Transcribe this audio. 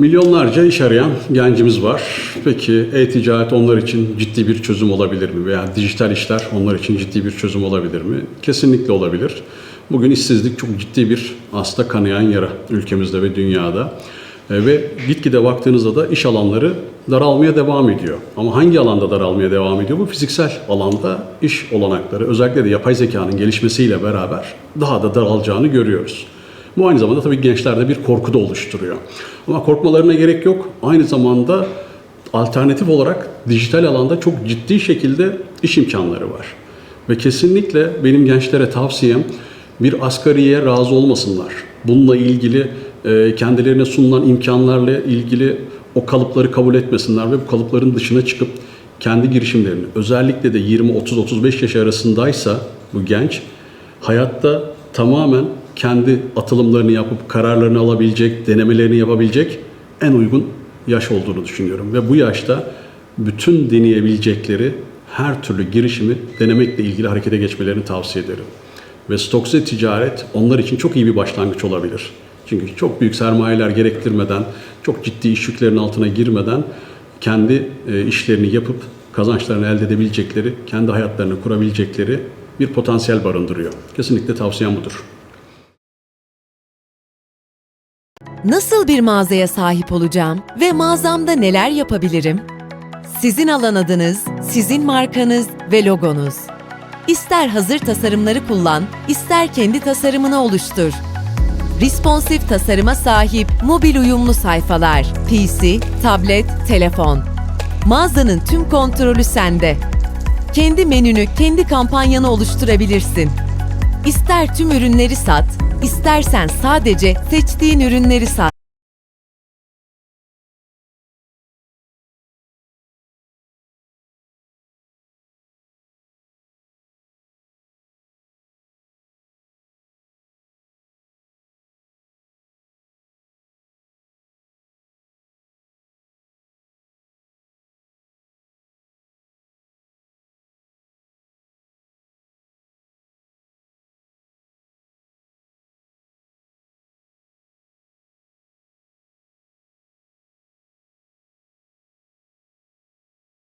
Milyonlarca iş arayan gencimiz var. Peki e-ticaret onlar için ciddi bir çözüm olabilir mi? Veya dijital işler onlar için ciddi bir çözüm olabilir mi? Kesinlikle olabilir. Bugün işsizlik çok ciddi bir aslında kanayan yara ülkemizde ve dünyada. E, Ve gitgide baktığınızda da iş alanları daralmaya devam ediyor. Ama hangi alanda daralmaya devam ediyor? Bu fiziksel alanda iş olanakları özellikle de yapay zekanın gelişmesiyle beraber daha da daralacağını görüyoruz. Bu aynı zamanda tabii gençlerde bir korku da oluşturuyor. Ama korkmalarına gerek yok. Aynı zamanda alternatif olarak dijital alanda çok ciddi şekilde iş imkanları var. Ve kesinlikle benim gençlere tavsiyem bir asgariye razı olmasınlar. Bununla ilgili e, kendilerine sunulan imkanlarla ilgili o kalıpları kabul etmesinler ve bu kalıpların dışına çıkıp kendi girişimlerini özellikle de 20-30-35 yaş arasındaysa bu genç hayatta tamamen kendi atılımlarını yapıp kararlarını alabilecek, denemelerini yapabilecek en uygun yaş olduğunu düşünüyorum. Ve bu yaşta bütün deneyebilecekleri her türlü girişimi denemekle ilgili harekete geçmelerini tavsiye ederim. Ve stokse ticaret onlar için çok iyi bir başlangıç olabilir. Çünkü çok büyük sermayeler gerektirmeden, çok ciddi iş yüklerinin altına girmeden kendi e, işlerini yapıp kazançlarını elde edebilecekleri, kendi hayatlarını kurabilecekleri bir potansiyel barındırıyor. Kesinlikle tavsiyem budur. Nasıl bir mağazaya sahip olacağım ve mağazamda neler yapabilirim? Sizin alan adınız, sizin markanız ve logonuz. İster hazır tasarımları kullan, ister kendi tasarımını oluştur. Responsif tasarıma sahip mobil uyumlu sayfalar, PC, tablet, telefon. Mağazanın tüm kontrolü sende. Kendi menünü, kendi kampanyanı oluşturabilirsin. İster tüm ürünleri sat, istersen sadece seçtiğin ürünleri sat.